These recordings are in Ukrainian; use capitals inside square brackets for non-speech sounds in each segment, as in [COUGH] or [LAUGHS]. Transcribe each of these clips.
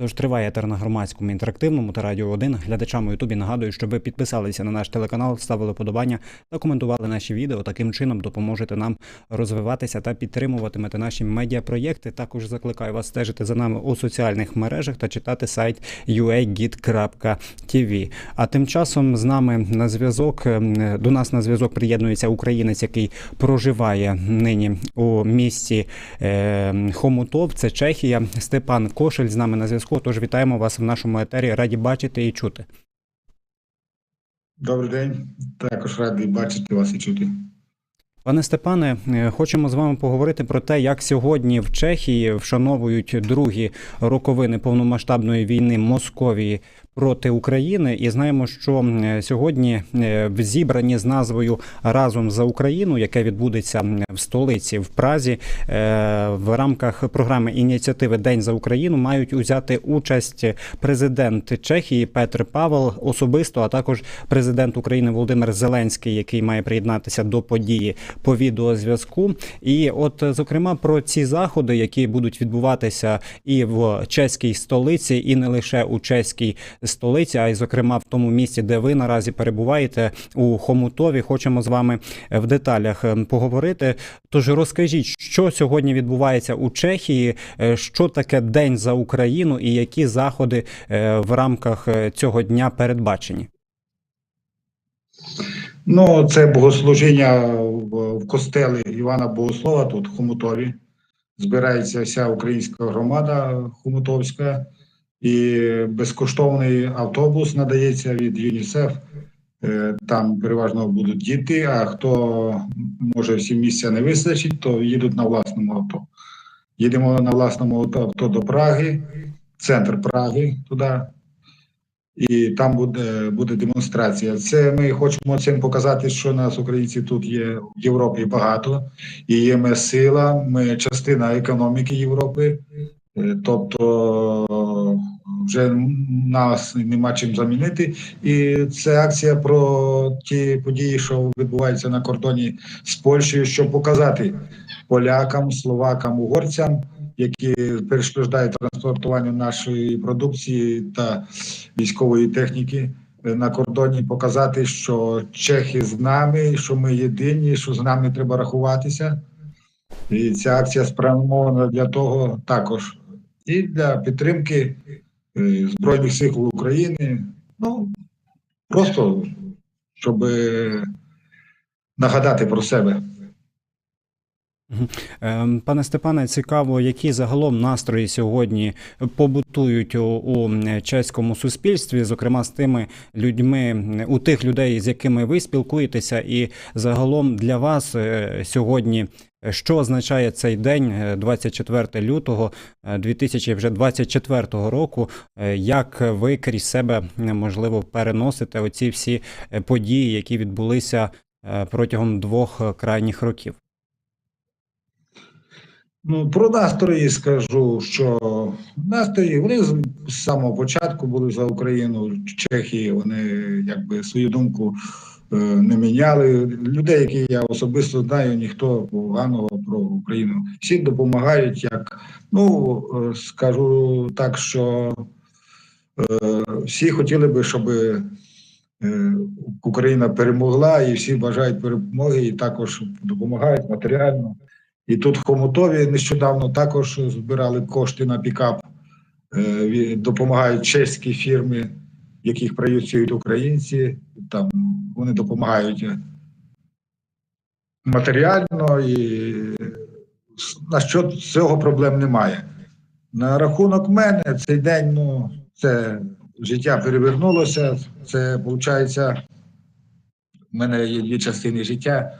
Тож триває етер на громадському інтерактивному та радіо 1. Глядачам у Ютубі нагадую, щоб ви підписалися на наш телеканал, ставили подобання та коментували наші відео. Таким чином допоможете нам розвиватися та підтримуватимете наші медіапроєкти. Також закликаю вас стежити за нами у соціальних мережах та читати сайт uagit.tv. А тим часом з нами на зв'язок ем, до нас на зв'язок приєднується українець, який проживає нині у місті е, Хомутов. Це Чехія. Степан Кошель з нами на зв'язку. Тож вітаємо вас в нашому етері. Раді бачити і чути. Добрий день. Також радий бачити вас і чути. Пане Степане, е, хочемо з вами поговорити про те, як сьогодні в Чехії вшановують другі роковини повномасштабної війни Московії проти України. І знаємо, що сьогодні е, в зібранні з назвою Разом за Україну, яке відбудеться в столиці в Празі, е, в рамках програми ініціативи День за Україну мають узяти участь президент Чехії Петр Павел особисто, а також президент України Володимир Зеленський, який має приєднатися до події по відеозв'язку. І от зокрема про ці заходи, які будуть відбуватися і в чеській столиці, і не лише у чеській столиці, а й зокрема в тому місці, де ви наразі перебуваєте у Хомутові. Хочемо з вами в деталях ем, поговорити. Тож розкажіть, що сьогодні відбувається у Чехії, е, що таке День за Україну і які заходи е, в рамках е, цього дня передбачені. Ну, це богослужіння в костелі Івана Богослова тут, в Хомутові. Збирається вся українська громада Хомутовська, і безкоштовний автобус надається від ЮНІСЕФ. Там переважно будуть діти, а хто може всі місця не вистачить, то їдуть на власному авто. Їдемо на власному авто до Праги, центр Праги туди, і там буде, буде демонстрація. Це ми хочемо цим показати, що нас, українців, тут є в Європі багато, і є ми сила, ми частина економіки Європи. Е, Тобто вже нас нема чим замінити. І це акція про ті події, що відбуваються на кордоні з Польщею, щоб показати полякам, словакам, угорцям, які перешкоджають транспортуванню нашої продукції та військової техніки на кордоні, показати, що чехи з нами, що ми єдині, що з нами треба рахуватися. І ця акція спрямована для того також і для підтримки Збройних сил України. Ну, просто щоб е, нагадати про себе. Ем, Пане Степане, цікаво, які загалом настрої сьогодні побутують у, у чеському суспільстві, зокрема з тими людьми, у тих людей, з якими ви спілкуєтеся, і загалом для вас е, сьогодні. Що означає цей день, е, 24 лютого е, 2024 року? Е, Як ви крізь себе можливо переносите оці всі події, які відбулися протягом двох крайніх років? Ну, про настрої скажу, що настрої вони з самого початку були за Україну Чехії. Вони якби свою думку е, не міняли. Людей, які я особисто знаю, ніхто поганого про Україну. Всі допомагають. Як ну е, скажу так, що е, всі хотіли би, щоб е, Україна перемогла, і всі бажають перемоги, і також допомагають матеріально. І тут в Хомутові нещодавно також збирали кошти на пікап, е, допомагають чеські фірми, яких працюють українці. Там вони допомагають е, матеріально і на що цього проблем немає. На рахунок мене цей день, ну, це життя перевернулося. Це виходить, в мене є дві частини життя: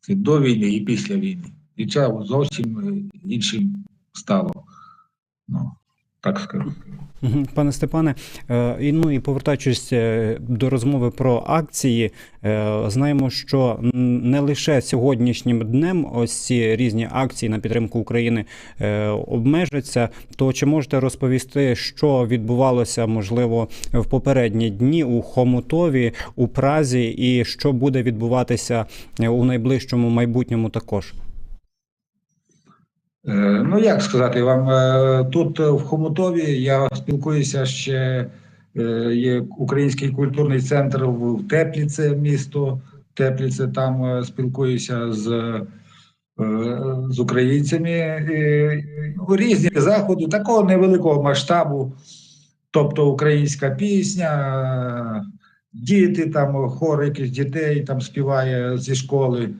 це до війни і після війни. Життя зовсім е, іншим стало. Ну, так скажу. Пане Степане, е, і ну і повертаючись е, до розмови про акції, знаємо, що не лише сьогоднішнім днем ось ці різні акції на підтримку України обмежаться. То чи можете розповісти, що відбувалося можливо в попередні дні у Хомутові, у Празі, і що буде відбуватися у найближчому майбутньому також? Е, Ну, як сказати вам, е, тут е, в Хомутові я спілкуюся ще. Є Український культурний центр в Тепліце, місто Тепліце. Там спілкуюся з, з українцями. Різні заходи такого невеликого масштабу. Тобто українська пісня, діти, там хор якихось дітей там співає зі школи.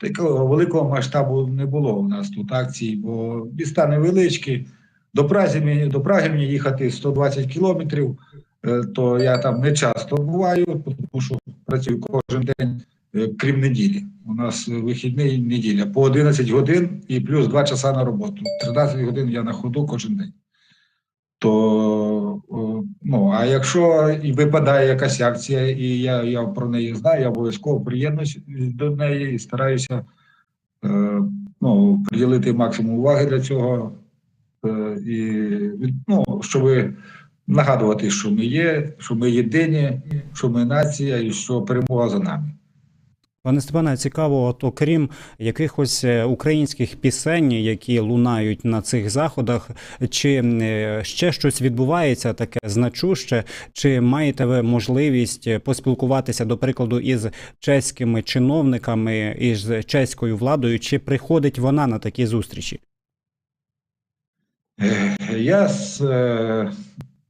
Такого великого масштабу не було у нас тут акцій, бо міста невеличкі. До Праги, мені- до Праги мені їхати 120 кілометрів, е, то я там не часто буваю, тому що працюю кожен день, е, крім неділі. У нас вихідний неділя по 11 годин і плюс 2 часа на роботу. 13 годин я на ходу кожен день. То ну, а якщо і випадає якась акція, і я, я про неї знаю, я обов'язково приєднуюсь до неї і стараюся е, ну, приділити максимум уваги для цього, е, і ну, щоб нагадувати, що ми є, що ми єдині, що ми нація і що перемога за нами. Пане Степане, цікаво, от окрім якихось е, українських пісень, які лунають на цих заходах, чи е, ще щось відбувається таке значуще, чи маєте ви можливість е, поспілкуватися, до прикладу, із чеськими чиновниками, із чеською владою, чи приходить вона на такі зустрічі? Я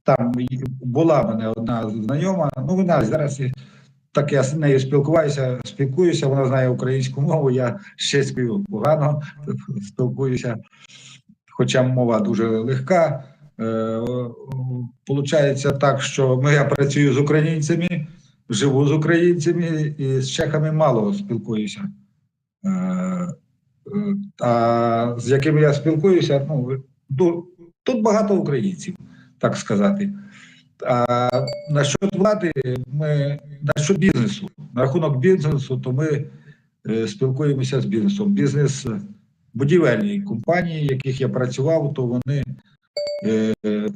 там була мене одна знайома, ну вона зараз так я з нею спілкуваюся, спілкуюся, вона знає українську мову, я з чеською погано [LAUGHS] спілкуюся, хоча мова дуже легка. Е, Получається так, що ну, я працюю з українцями, живу з українцями і з чехами мало спілкуюся. Е, е, А з якими я спілкуюся, ну, тут багато українців, так сказати. А насчет влади, ми насчет бізнесу, на рахунок бізнесу, то ми е, спілкуємося з бізнесом. Бізнес будівельні компанії, яких я працював, то вони е,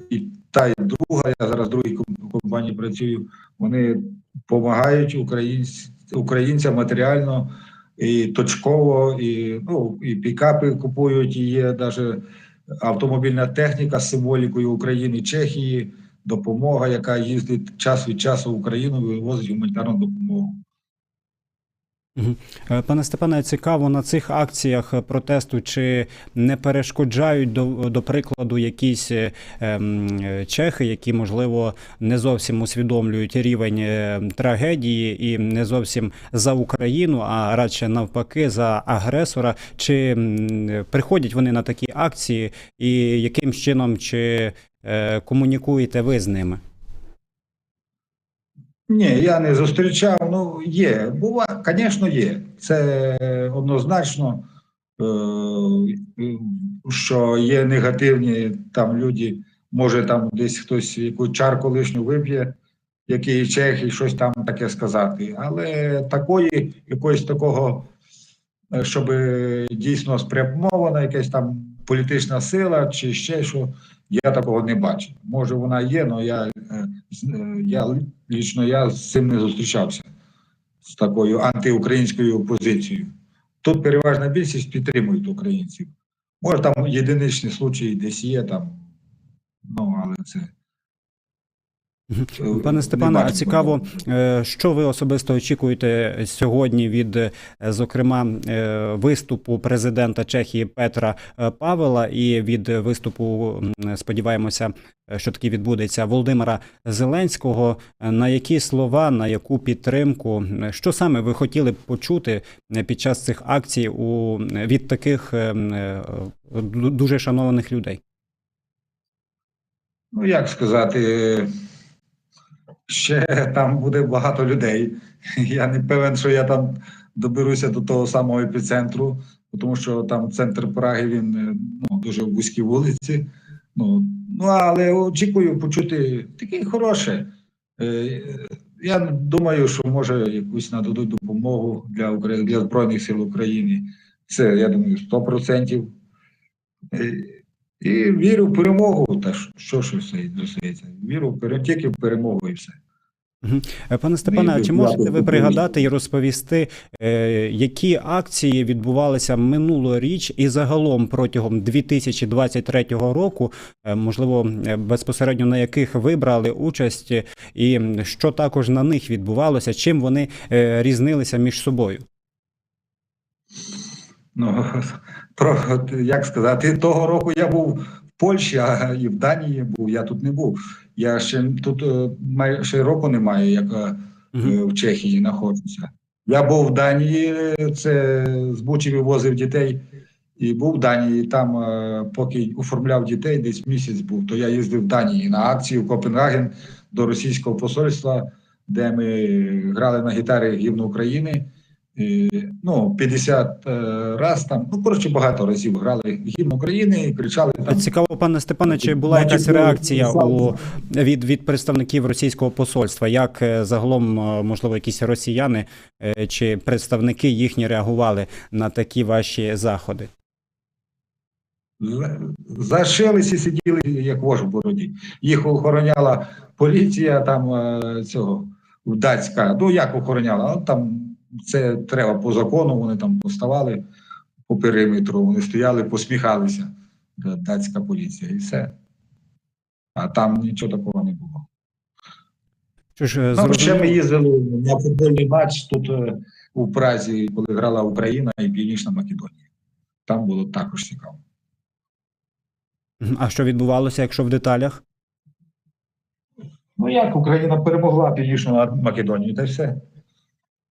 і та і друга, я зараз в другій компанії працюю, вони допомагають українць, українцям матеріально і точково, і, ну, і пікапи купують, і є навіть автомобільна техніка з символікою України, Чехії, допомога, яка їздить час від часу в Україну, вивозить гуманітарну допомогу. Е, Пане Степане, цікаво на цих акціях протесту, чи не перешкоджають до, до прикладу якісь е, ем, е, чехи, які можливо не зовсім усвідомлюють рівень трагедії і не зовсім за Україну, а радше навпаки за агресора. Чи приходять вони на такі акції, і яким чином чи комунікуєте ви з ними? Ні, я не зустрічав. Ну, є. Бува, звісно, є. Це однозначно, е, е, що є негативні там люди. Може, там десь хтось яку чарку лишню вип'є, який чех, і щось там таке сказати. Але такої, якогось такого, е, щоб дійсно спрямована якась там політична сила чи ще що, я такого не бачив. Може, вона є, але я, е, е, я лічно я з цим не зустрічався з такою антиукраїнською позицією. Тут переважна більшість підтримують українців. Може, там єдиничні случаї десь є там, ну але це. Е, Пане не Степане, а цікаво, е, що ви особисто очікуєте сьогодні від, е, зокрема, виступу президента Чехії Петра Павела і від виступу, сподіваємося, що таки відбудеться Володимира Зеленського. На які слова, на яку підтримку, що саме ви хотіли б почути під час цих акцій у від таких дуже шанованих людей? Ну, як сказати, ще там буде багато людей. Я не певен, що я там доберуся до того самого епіцентру, тому що там центр Праги, він е, ну, дуже в вузькій вулиці. Ну, ну, але очікую почути таке хороше. Е, Я думаю, що може якусь нададуть допомогу для України, для Збройних сил України. Це, я думаю, 100%. І вірю в перемогу. Та що, ж все зустріться? Віру тільки в перемогу і все. Е, Пане Степане, а чи можете ви пригадати і розповісти, е, які акції відбувалися минулоріч і загалом протягом 2023 року, е, можливо, безпосередньо на яких ви брали участь, і що також на них відбувалося, чим вони різнилися між собою? Ну, [LAUGHS] про, як сказати, того року я був в Польщі, а і в Данії був, я тут не був. Я ще тут е, май- ще року немає, як Мгм. в Чехії знаходжуся. Я був в Данії, це з Бучі вивозив дітей, і був в Данії. Там, поки оформляв дітей, десь місяць був, то я їздив в Данії на акцію в Копенгаген до російського посольства, де ми грали на гітарі гімн України. І, ну, 50 е, раз там, ну, коротше, багато разів грали гімн України і кричали там. Цікаво, пане Степане, чи була Значить, якась реакція у від, від представників російського посольства? Як е, загалом, е, можливо, якісь росіяни е, чи представники їхні реагували на такі ваші заходи? За- Зашились і сиділи, як вож в бороді. Їх охороняла поліція там е, цього датська. Ну як охороняла? Ну, там це треба по закону. Вони там поставали по периметру, вони стояли, посміхалися. Датська поліція, і все. А там нічого такого не було. Що ж, е, Ну, ще ми їздили на футбольний матч тут е, у Празі, коли грала Україна і Північна Македонія. Там було також цікаво. А що відбувалося, якщо в деталях? Ну як Україна перемогла Північну Македонію, та й все.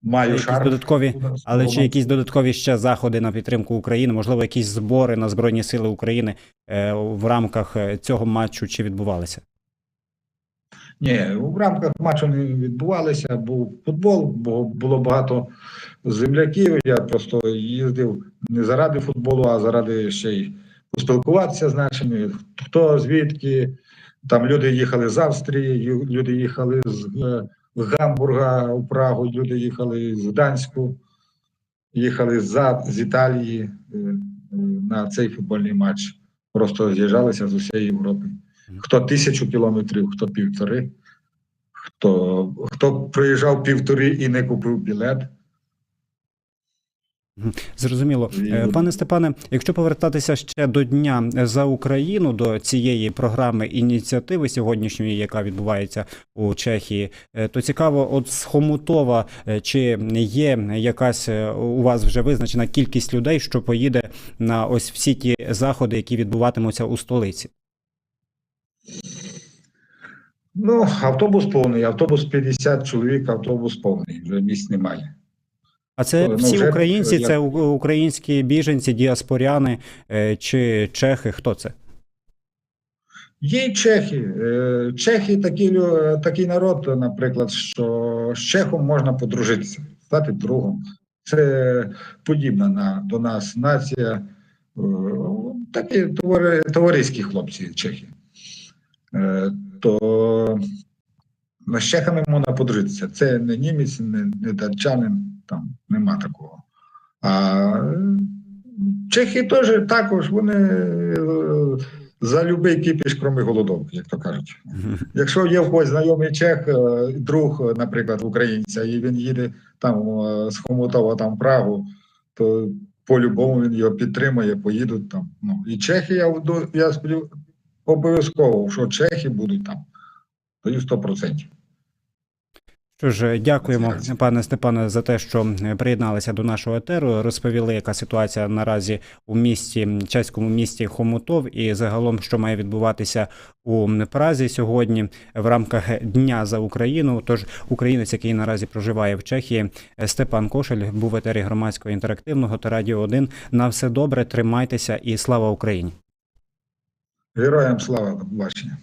Маю Якісь шарф. додаткові, але чи якісь додаткові ще заходи на підтримку України, можливо, якісь збори на Збройні Сили України е, в рамках е, цього матчу чи відбувалися? Ні, в рамках матчу не відбувалися, був футбол, бо було багато земляків. Я просто їздив не заради футболу, а заради ще й поспілкуватися з нашими. Хто звідки. Там люди їхали з Австрії, люди їхали з е, Гамбурга у Прагу, люди їхали з Гданську, їхали з, з Італії е, на цей футбольний матч. Просто з'їжджалися з усієї Європи. Хто тисячу кілометрів, хто півтори, хто, хто приїжджав півтори і не купив білет. Зрозуміло. Е, Пане Степане, якщо повертатися ще до Дня за Україну, до цієї програми ініціативи сьогоднішньої, яка відбувається у Чехії, е, то цікаво, от з Хомутова, е, чи є якась е, у вас вже визначена кількість людей, що поїде на ось всі ті заходи, які відбуватимуться у столиці? Ну, автобус повний, автобус 50 чоловік, автобус повний, вже місць немає. А це Ну, всі вже, українці, як- це українські біженці, діаспоряни е, чи чехи? Хто це? Є й чехи. Е, Чехи такі, такий народ, наприклад, що з чехом можна подружитися, стати другом. Це подібна на, до нас нація. Е, Такі товари, товариські хлопці, чехи. Е, То з чехами можна подружитися. Це не німець, не, не датчанин, там нема такого. А чехи теж також вони е, за любий кипіш, крім голодовки, як то кажуть. Якщо є в когось знайомий чех, е, друг, наприклад, українця, і він їде там е, з Хомутова там в Прагу, то по-любому він його підтримає, поїдуть там. Ну, і чехи, я, я сподів... обов'язково, що чехи будуть там, тоді 100%. Що ж, дякуємо, пане Степане, за те, що приєдналися до нашого етеру. Розповіли, яка ситуація наразі у місті, чеському місті Хомутов, і загалом, що має відбуватися у Празі сьогодні в рамках Дня за Україну. Тож українець, який наразі проживає в Чехії, Степан Кошель, був в етері громадського інтерактивного та радіо 1. На все добре, тримайтеся і слава Україні! Героям слава, до побачення.